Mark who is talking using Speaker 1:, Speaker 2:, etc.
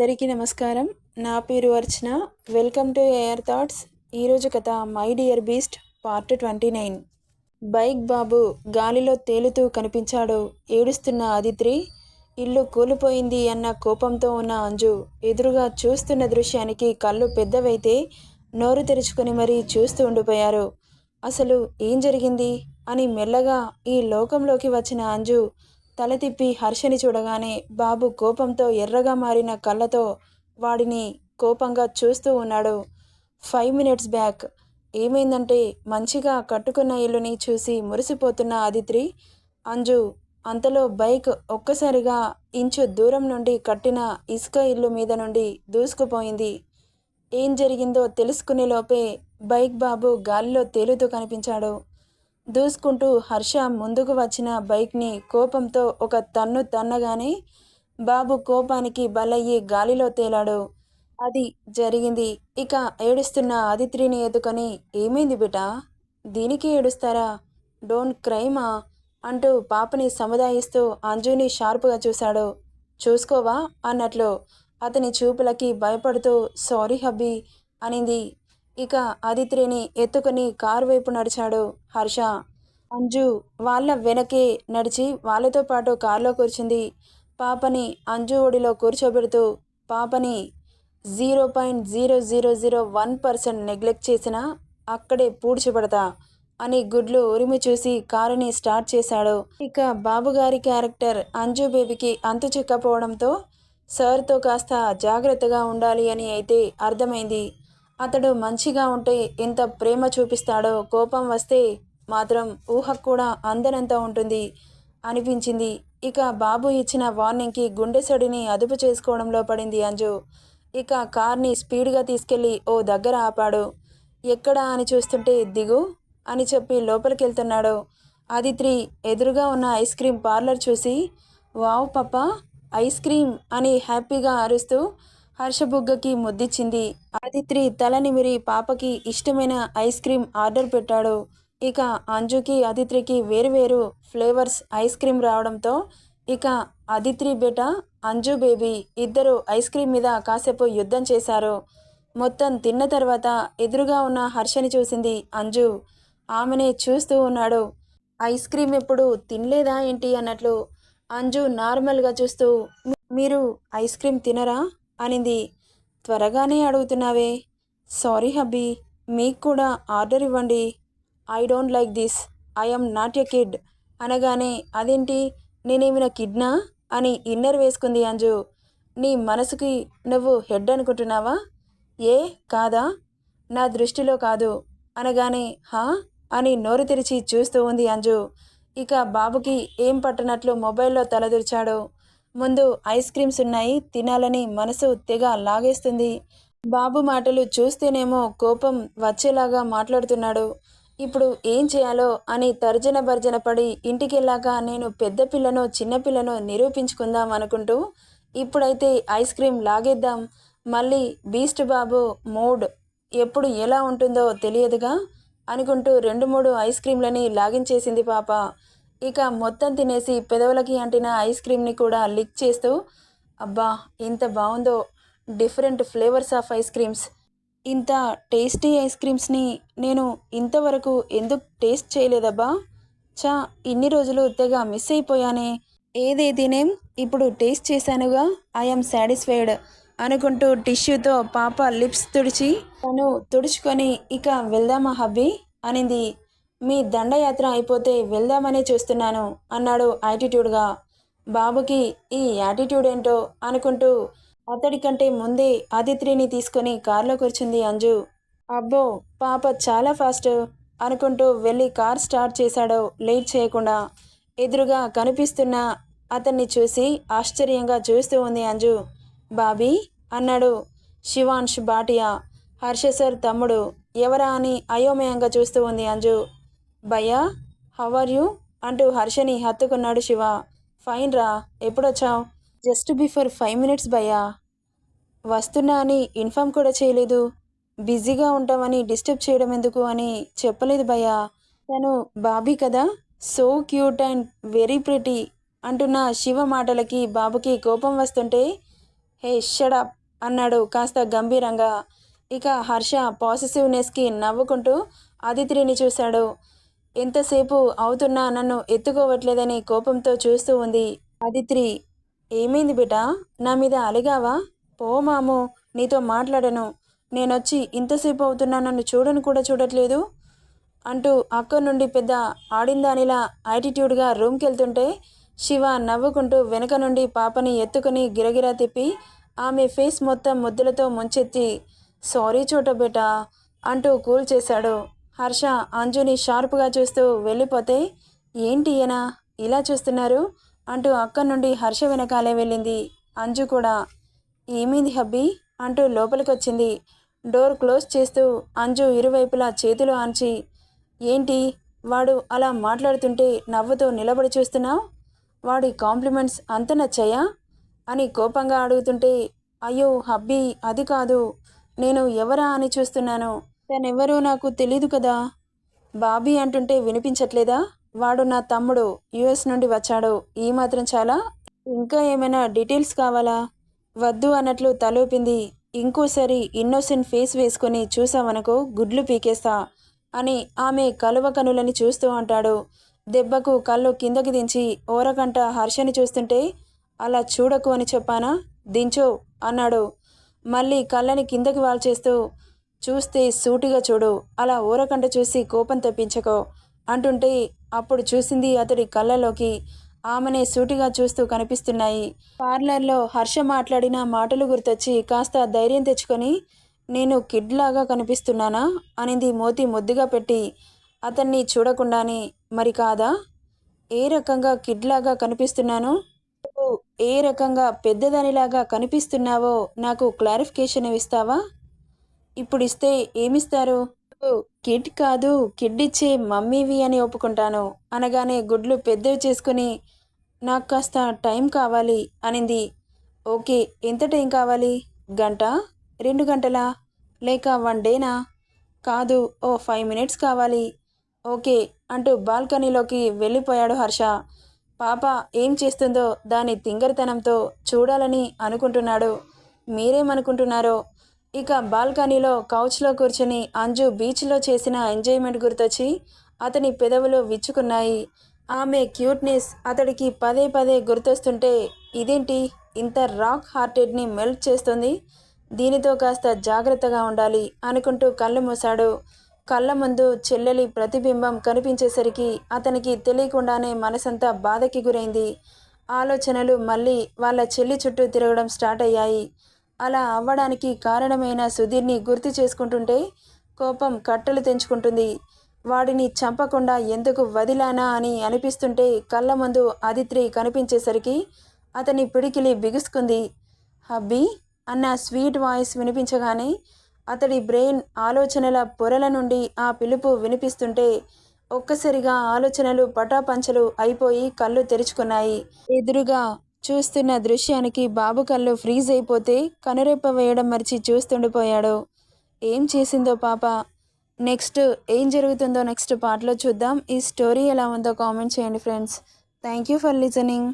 Speaker 1: అందరికీ నమస్కారం. నా పేరు Archana. Welcome to air thoughts. ఈరోజు కథ my dear beast part twenty nine. Bike Babu గాలిలో తేలుతూ కనిపించాడు. ఏడుస్తున్న ఆదిత్రి ఇల్లు కూలిపోయింది అన్న కోపంతో ఉన్న అంజు ఎదురుగా చూస్తున్న దృశ్యానికి కళ్ళు పెద్దవైతే నోరు తెరుచుకొని మరీ చూస్తూ ఉండిపోయారు. అసలు ఏం జరిగింది? అని మెల్లగా ఈ లోకంలోకి వచ్చిన అంజు తల తిప్పి హర్షని చూడగానే బాబు కోపంతో ఎర్రగా మారిన కళ్ళతో వాడిని కోపంగా చూస్తూ ఉన్నాడు. Five minutes back. ఏమైందంటే మంచిగా కట్టుకున్న ఇల్లుని చూసి మురిసిపోతున్న ఆదిత్రి అంజు అంతలో బైక్ ఒక్కసారిగా ఇంచు దూరం నుండి కట్టిన ఇసుక ఇల్లు మీద నుండి దూసుకుపోయింది. ఏం జరిగిందో తెలుసుకునే లోపే బైక్ బాబు గాలిలో తేలుతూ కనిపించాడు. దూసుకుంటూ హర్ష ముందుకు వచ్చిన బైక్ని కోపంతో ఒక తన్ను తన్నగానే బాబు కోపానికి బలయ్యి గాలిలో తేలాడు. అది జరిగింది. ఇక ఏడుస్తున్న ఆదిత్రిని ఎదుకొని ఏమైంది బిటా? దీనికి ఏడుస్తారా? డోంట్ క్రైమా అంటూ పాపని సముదాయిస్తూ అంజుని షార్పుగా చూశాడు. చూసుకోవా? అన్నట్లు అతని చూపులకి భయపడుతూ సారీ హబ్బీ అనింది. ఇక ఆదిత్రిని ఎత్తుకుని కారు వైపు నడిచాడు హర్ష. అంజు వాళ్ళ వెనకే నడిచి వాళ్ళతో పాటు కారులో కూర్చుంది. పాపని అంజు ఒడిలో కూర్చోబెడుతూ పాపని zero point zero zero zero one percent neglect చేసినా అక్కడే పూడ్చిపడతా అని గుడ్లు ఉరిమి చూసి కారుని స్టార్ట్ చేశాడు. ఇక బాబుగారి క్యారెక్టర్ అంజు బేబీకి అంతు చిక్కపోవడంతో సార్తో కాస్త జాగ్రత్తగా ఉండాలి అని అయితే అర్థమైంది. అతడు మంచిగా ఉంటే ఎంత ప్రేమ చూపిస్తాడో కోపం వస్తే మాత్రం ఊహకు కూడా అందనంత ఉంటుంది అనిపించింది. ఇక బాబు ఇచ్చిన వార్నింగ్కి గుండె సడిని అదుపు చేసుకోవడంలో పడింది అంజు. ఇక కార్ని స్పీడ్గా తీసుకెళ్ళి ఓ దగ్గర ఆపాడు. ఎక్కడా అని చూస్తుంటే దిగు అని చెప్పి లోపలికి వెళ్తున్నాడు ఆదిత్రి ఎదురుగా ఉన్న ఐస్ క్రీమ్ పార్లర్ చూసి వావ్ పప్ప ఐస్ క్రీమ్ అని హ్యాపీగా అరుస్తూ హర్షబుగ్గకి ముద్దిచ్చింది. ఆదిత్రి తల నిమిరి పాపకి ఇష్టమైన ఐస్ క్రీమ్ ఆర్డర్ పెట్టాడు. ఇక అంజుకి అదిత్రికి వేరువేరు ఫ్లేవర్స్ ఐస్ క్రీమ్ రావడంతో ఇక అదిత్రి బేట అంజు బేబీ ఇద్దరు ఐస్ క్రీమ్ మీద కాసేపు యుద్ధం చేశారు. మొత్తం తిన్న తర్వాత ఎదురుగా ఉన్న హర్షని చూసింది అంజు. ఆమెనే చూస్తూ ఉన్నాడు. ఐస్ క్రీమ్ ఎప్పుడు తినలేదా ఏంటి అన్నట్లు అంజు నార్మల్గా చూస్తూ మీరు ఐస్ క్రీమ్ తినరా? అనింది. త్వరగానే అడుగుతున్నావే. సారీ హబ్బీ మీకు కూడా ఆర్డర్ ఇవ్వండి. I don't like this. I'm not a kid. అనగానే అదేంటి? నేనేమిన కిడ్నా? అని ఇన్నర్ వేసుకుంది అంజు. నీ మనసుకి నువ్వు హెడ్ అనుకుంటున్నావా? ఏ? కాదా? నా దృష్టిలో కాదు. అనగానే హా? అని నోరు తెరిచి చూస్తూ ఉంది అంజు. ఇక బాబుకి ఏం పట్టనట్లు మొబైల్లో తలదూర్చాడు. ముందు ఐస్ క్రీమ్స్ ఉన్నాయి తినాలని మనసు తెగ లాగేస్తుంది. బాబు మాటలు చూస్తేనేమో కోపం వచ్చేలాగా మాట్లాడుతున్నాడు. ఇప్పుడు ఏం చేయాలో అని తర్జన భర్జన పడి ఇంటికెళ్ళాక నేను పెద్ద పిల్లను చిన్నపిల్లను నిరూపించుకుందాం అనుకుంటూ ఇప్పుడైతే ఐస్ క్రీమ్ లాగేద్దాం. మళ్ళీ బీస్ట్ బాబు మూడ్ ఎప్పుడు ఎలా ఉంటుందో తెలియదుగా అనుకుంటూ రెండు మూడు ఐస్ క్రీమ్లని లాగించేసింది పాప. ఇక మొత్తం తినేసి పెదవులకి అంటిన ఐస్ క్రీమ్ని కూడా లిక్ చేస్తూ అబ్బా ఎంత బాగుందో different flavours of ice creams. ఇంత టేస్టీ ఐస్ క్రీమ్స్ని నేను ఇంతవరకు ఎందుకు టేస్ట్ చేయలేదబ్బా? చా ఇన్ని రోజులు తెగ మిస్ అయిపోయానే. ఏదేదినేం ఇప్పుడు టేస్ట్ చేశానుగా ఐఎమ్ సాటిస్ఫైడ్ అనుకుంటూ టిష్యూతో పాప లిప్స్ తుడిచి తను తుడుచుకొని ఇక వెళ్దామా హబ్బీ? అనింది. మీ దండయాత్ర అయిపోతే వెళ్దామనే చూస్తున్నాను అన్నాడు యాటిట్యూడ్గా. బాబుకి ఈ యాటిట్యూడ్ ఏంటో అనుకుంటూ అతడి కంటే ముందే ఆదిత్రిని తీసుకొని కారులో కూర్చుంది అంజు. అబ్బో పాప చాలా ఫాస్ట్ అనుకుంటూ వెళ్ళి కార్ స్టార్ట్ చేశాడో లేట్ చేయకుండా. ఎదురుగా కనిపిస్తున్న అతన్ని చూసి ఆశ్చర్యంగా చూస్తూ ఉంది అంజు. బాబీ అన్నాడు శివాంష్ బాటియా. హర్ష సార్ తమ్ముడు ఎవరా అని అయోమయంగా చూస్తూ ఉంది అంజు. భయ్యా హవ్ ఆర్ యూ అంటూ హర్షని హత్తుకున్నాడు శివ. ఫైన్ రా ఎప్పుడొచ్చావు? జస్ట్ బిఫోర్ ఫైవ్ మినిట్స్ భయ్యా. వస్తున్నా అని ఇన్ఫామ్ కూడా చేయలేదు. బిజీగా ఉంటామని డిస్టర్బ్ చేయడం ఎందుకు అని చెప్పలేదు భయ్యా. తను బాబీ కదా? So cute and very pretty అంటున్న శివ మాటలకి బాబుకి కోపం వస్తుంటే హే షడప్ అన్నాడు కాస్త గంభీరంగా. ఇక హర్ష పాజిటివ్నెస్కి నవ్వుకుంటూ అదిత్రిని చూశాడు. ఎంతసేపు అవుతున్నా నన్ను ఎత్తుకోవట్లేదని కోపంతో చూస్తూ ఉంది అదిత్రి ఏమైంది బిడ్డా నా మీద అలిగావా? పో మాము నీతో మాట్లాడను. నేనొచ్చి ఇంతసేపు అవుతున్నా నన్ను చూడను కూడా చూడట్లేదు అంటూ అక్కడి నుండి పెద్ద ఆడిందానిలా యాటిట్యూడ్గా రూమ్కి వెళ్తుంటే శివ నవ్వుకుంటూ వెనక నుండి పాపని ఎత్తుకుని గిరగిరా తిప్పి ఆమె ఫేస్ మొత్తం ముద్దులతో ముంచెత్తి సారీ చోట బేటా అంటూ కూల్ చేశాడు. హర్ష అంజుని షార్ప్గా చూస్తూ వెళ్ళిపోతే ఏంటి ఈయన? ఇలా చూస్తున్నారు? అంటూ అక్కడి నుండి హర్ష వెనకాలే వెళ్ళింది. అంజు కూడా ఏమైంది హబ్బీ? అంటూ లోపలికొచ్చింది. డోర్ క్లోజ్ చేస్తూ అంజు ఇరువైపులా చేతులు ఆంచి ఏంటి? వాడు అలా మాట్లాడుతుంటే నవ్వుతో నిలబడి చూస్తున్నావు? వాడి కాంప్లిమెంట్స్ అంత నచ్చాయా? అని కోపంగా అడుగుతుంటే అయ్యో హబ్బీ అది కాదు. నేను ఎవరా అని చూస్తున్నాను. తనెవరో నాకు తెలీదు కదా. బాబీ అంటుంటే వినిపించట్లేదా? వాడు నా తమ్ముడు యుఎస్ నుండి వచ్చాడు. ఈ మాత్రం చాలా? ఇంకా ఏమైనా డీటెయిల్స్ కావాలా? వద్దు అన్నట్లు తలూపింది. ఇంకోసారి ఇన్నోసెంట్ ఫేస్ వేసుకొని చూసావనుకో గుడ్లు పీకేస్తా అని ఆమె కలువ కనులని చూస్తూ అంటాడు. దెబ్బకు కళ్ళు కిందకి దించి ఓరకంట హర్షని చూస్తుంటే అలా చూడకు అని చెప్పానా? దించో అన్నాడు. మళ్ళీ కళ్ళని కిందకి వాల్చేస్తూ చూస్తే సూటిగా చూడు. అలా ఊరకంట చూసి కోపం తెప్పించకో. అంటుంటే అప్పుడు చూసింది అతడి కళ్ళలోకి ఆమెనే సూటిగా చూస్తూ కనిపిస్తున్నాయి. పార్లర్లో హర్ష మాట్లాడిన మాటలు గుర్తొచ్చి కాస్త ధైర్యం తెచ్చుకొని నేను కిడ్లాగా కనిపిస్తున్నానా? అనింది మోతి ముద్దుగా పెట్టి. అతన్ని చూడకుండానే మరి కాదా? ఏ రకంగా కిడ్లాగా కనిపిస్తున్నాను? నువ్వు ఏ రకంగా పెద్దదానిలాగా కనిపిస్తున్నావో నాకు క్లారిఫికేషన్ ఇస్తావా? ఇప్పుడు ఇస్తే ఏమిస్తారు కిడ్ కాదు కిడ్ ఇచ్చే మమ్మీవి అని ఒప్పుకుంటాను. అనగానే గుడ్లు పెద్దవి చేసుకుని నాకు కాస్త టైం కావాలి అనింది. ఓకే ఎంత టైం కావాలి? గంట? రెండు గంటలా? లేక వన్ డేనా? కాదు ఓ ఫైవ్ మినిట్స్ కావాలి. ఓకే అంటూ బాల్కనీలోకి వెళ్ళిపోయాడు హర్ష. పాప ఏం చేస్తుందో దాని తింగరితనంతో చూడాలని అనుకుంటున్నాడు. మీరేమనుకుంటున్నారో ఇక బాల్కనీలో కౌచ్లో కూర్చొని అంజు బీచ్లో చేసిన ఎంజాయ్మెంట్ గుర్తొచ్చి అతని పెదవులు విచ్చుకున్నాయి. ఆమె క్యూట్నెస్ అతడికి పదే పదే గుర్తొస్తుంటే ఇదేంటి? ఇంత రాక్ హార్టెడ్ని మెల్ట్ చేస్తుంది. దీనితో కాస్త జాగ్రత్తగా ఉండాలి అనుకుంటూ కళ్ళు మూశాడు. కళ్ళ ముందు చెల్లెలి ప్రతిబింబం కనిపించేసరికి అతనికి తెలియకుండానే మనసంతా బాధకి గురైంది. ఆలోచనలు మళ్ళీ వాళ్ళ చెల్లి చుట్టూ తిరగడం స్టార్ట్ అయ్యాయి. అలా అవ్వడానికి కారణమైన సుధీర్ని గుర్తు చేసుకుంటుంటే కోపం కట్టలు తెంచుకుంటుంది. వాడిని చంపకుండా ఎందుకు వదిలానా అని అనిపిస్తుంటే కళ్ళ ముందు ఆదిత్రి కనిపించేసరికి అతని పిడికిలి బిగుసుకుంది. హబ్బీ అన్న స్వీట్ వాయిస్ వినిపించగానే అతడి బ్రెయిన్ ఆలోచనల పొరల నుండి ఆ పిలుపు వినిపిస్తుంటే ఒక్కసారిగా ఆలోచనలు పటాపంచలు అయిపోయి కళ్ళు తెరుచుకున్నాయి. ఎదురుగా చూస్తున్న దృశ్యానికి బాబు కళ్ళు ఫ్రీజ్ అయిపోతే కనురెప్ప వేయడం మర్చి చూస్తుండిపోయాడు. ఏం చేసిందో పాప? నెక్స్ట్ ఏం జరుగుతుందో నెక్స్ట్ పార్ట్లో చూద్దాం. ఈ స్టోరీ ఎలా ఉందో కామెంట్ చేయండి friends. Thank you for listening.